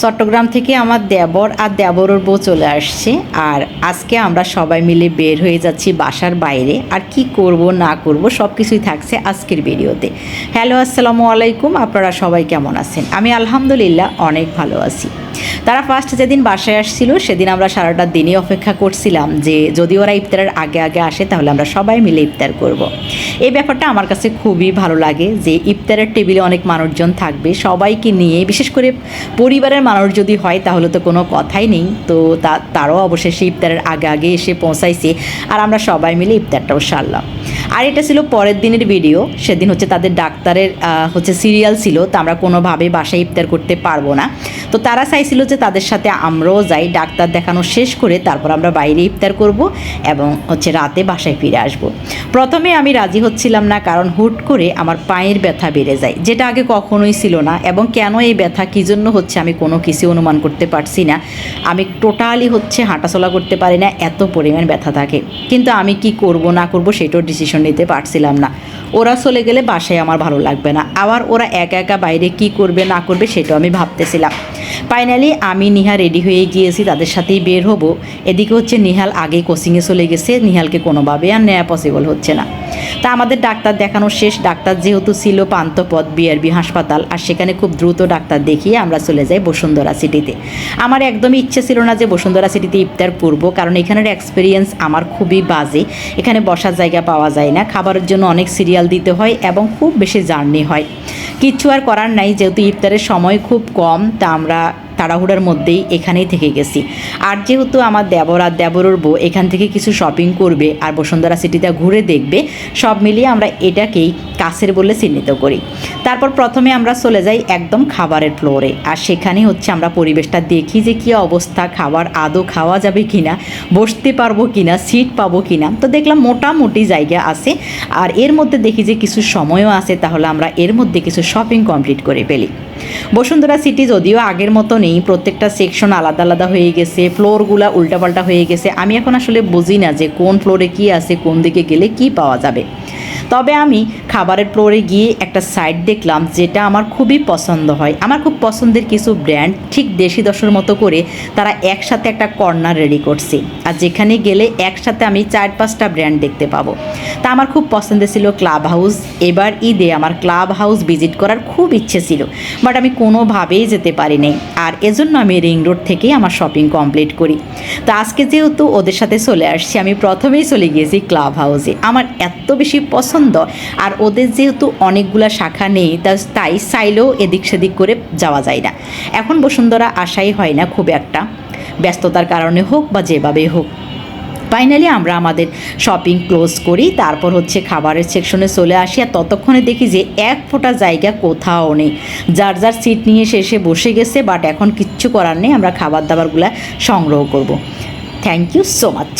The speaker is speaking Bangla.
চট্টগ্রাম থেকে আমার দেবর আর দেবরের বউ চলে আসছে। আর আজকে আমরা সবাই মিলে বের হয়ে যাচ্ছি বাসার বাইরে। আর কি করব, না করব সব কিছুই থাকছে আজকের ভিডিওতে। হ্যালো, আসসালামু আলাইকুম। আপনারা সবাই কেমন আছেন? আমি আলহামদুলিল্লাহ অনেক ভালো আছি। তারা ফার্স্ট যেদিন বাসায় আসছিল, সেদিন আমরা সারাটা দিনই অপেক্ষা করছিলাম যে যদি ওরা ইফতারের আগে আগে আসে, তাহলে আমরা সবাই মিলে ইফতার করব। এই ব্যাপারটা আমার কাছে খুবই ভালো লাগে যে ইফতারের টেবিলে অনেক মানুষজন থাকবে, সবাইকে নিয়ে, বিশেষ করে পরিবারের মানুষ যদি হয়, তাহলে তো কোনো কথাই নেই। তো তা, তারাও অবশেষে ইফতারের আগে আগে এসে পৌঁছাইছে, আর আমরা সবাই মিলে ইফতারটাও সারলাম। আর এটা ছিল পরের দিনের ভিডিও সেদিন হচ্ছে তাদের ডাক্তারের হচ্ছে সিরিয়াল ছিল, তো আমরা কোনোভাবে বাসায় ইফতার করতে পারব না। তো তারা চাইছিল যে তাদের সাথে আমরাও যাই, ডাক্তার দেখানো শেষ করে তারপর আমরা বাইরে ইফতার করব এবং হচ্ছে রাতে বাসায় ফিরে আসব। প্রথমে আমি রাজি হচ্ছিলাম না, কারণ হুট করে আমার পায়ের ব্যথা বেড়ে যায়, যেটা আগে কখনোই ছিল না এবং কেন এই ব্যথা, কী জন্য হচ্ছে আমি কোনো কিছু অনুমান করতে পারছি না। আমি টোটালি হচ্ছে হাঁটাচলা করতে পারি না, এত পরিমাণ ব্যথা থাকে। কিন্তু আমি কি করব, না করব সেটাও ডিসিশন নিতে পারছিলাম না। ওরা চলে গেলে বাসায় আমার ভালো লাগবে না। আবার ওরা একা একা বাইরে কি করবে, না করবে সেটাও আমি ভাবতেছিলাম। ফাইনালি আমি নিহা রেডি হয়ে গিয়েছি, তাদের সাথেই বের হব। এদিকে হচ্ছে নিহাল আগে কোচিংয়ে চলে গেছে, নিহালকে কোনোভাবে আর নেওয়া পসিবল হচ্ছে না। তা আমাদের ডাক্তার দেখানো শেষ, ডাক্তার যেহেতু ছিল পান্থপথ বিআরবি হাসপাতাল, আর সেখানে খুব দ্রুত ডাক্তার দেখিয়ে আমরা চলে যাই বসুন্ধরা সিটিতে আমার একদমই ইচ্ছে ছিল না যে বসুন্ধরা সিটিতে ইফতার করব, কারণ এখানের এক্সপিরিয়েন্স আমার খুবই বাজে। এখানে বসার জায়গা পাওয়া যায় না, খাবারের জন্য অনেক সিরিয়াল দিতে হয় এবং খুব বেশি জার্নি হয়। কিচ্ছু আর করার নাই, যেহেতু ইফতারের সময় খুব কম, তা আমরা তাড়াহুড়ার মধ্যেই এখানেই থেকে গেছি। আর যেহেতু আমার দেবর আর দেবরের বউ এখান থেকে কিছু শপিং করবে, আর বসুন্ধরা সিটিটা ঘুরে দেখবে, সব মিলিয়ে আমরা এটাকেই কাছের বলে চিহ্নিত করি। তারপর প্রথমে আমরা চলে যাই একদম খাবারের ফ্লোরে আর সেখানে হচ্ছে আমরা পরিবেশটা দেখি যে কী অবস্থা, খাবার আদৌ খাওয়া যাবে কি না বসতে পারব কিনা সিট পাবো কিনা। তো দেখলাম মোটামুটি জায়গা আছে। আর এর মধ্যে দেখি যে কিছু সময়ও আছে, তাহলে আমরা এর মধ্যে কিছু শপিং কমপ্লিট করে ফেলি। বসুন্ধরা সিটি যদিও আগের মতো নেই, প্রত্যেকটা সেকশন আলাদা আলাদা হয়ে গেছে ফ্লোরগুলা উল্টাপাল্টা হয়ে গেছে। আমি এখন আসলে বুঝি না যে কোন ফ্লোরে কি আছে, কোন দিকে গেলে কি পাওয়া যাবে। তবে আমি খাবারের ফ্লোরে গিয়ে একটা সাইট দেখলাম যেটা আমার খুবই পছন্দ হয়। আমার খুব পছন্দের কিছু ব্র্যান্ড ঠিক দেশি দশের মতো করে তারা একসাথে একটা কর্নার রেডি করছে। আর যেখানে গেলে একসাথে আমি চার পাঁচটা ব্র্যান্ড দেখতে পাবো। তা আমার খুব পছন্দের ছিল ক্লাব হাউস এবার ঈদে আমার ক্লাব হাউস ভিজিট করার খুব ইচ্ছে ছিল বাট আমি কোনোভাবেই যেতে পারিনি আর এজন্য আমি রিং রোড থেকেই আমার শপিং কমপ্লিট করি। তো আজকে যেহেতু ওদের সাথে চলে আসছি, আমি প্রথমেই চলে গিয়েছি ক্লাব হাউসে আমার এত বেশি পছন্দ আর ওদের যেহেতু অনেকগুলা শাখা নেই তাই চাইলেও এদিক সেদিক করে যাওয়া যায় না। এখন বসুন্ধরা আশাই হয় না খুব একটা। ব্যস্ততার কারণে হোক বা যেভাবেই হোক। ফাইনালি আমরা আমাদের শপিং ক্লোজ করি, তারপর হচ্ছে খাবারের সেকশনে চলে আসি। আর ততক্ষণে দেখি যে এক ফোঁটা জায়গা কোথাও নেই। যার যার সিট নিয়ে এসে বসে গেছে, বাট এখন কিচ্ছু করার নেই। আমরা খাবার দাবারগুলো সংগ্রহ করব। Thank you so much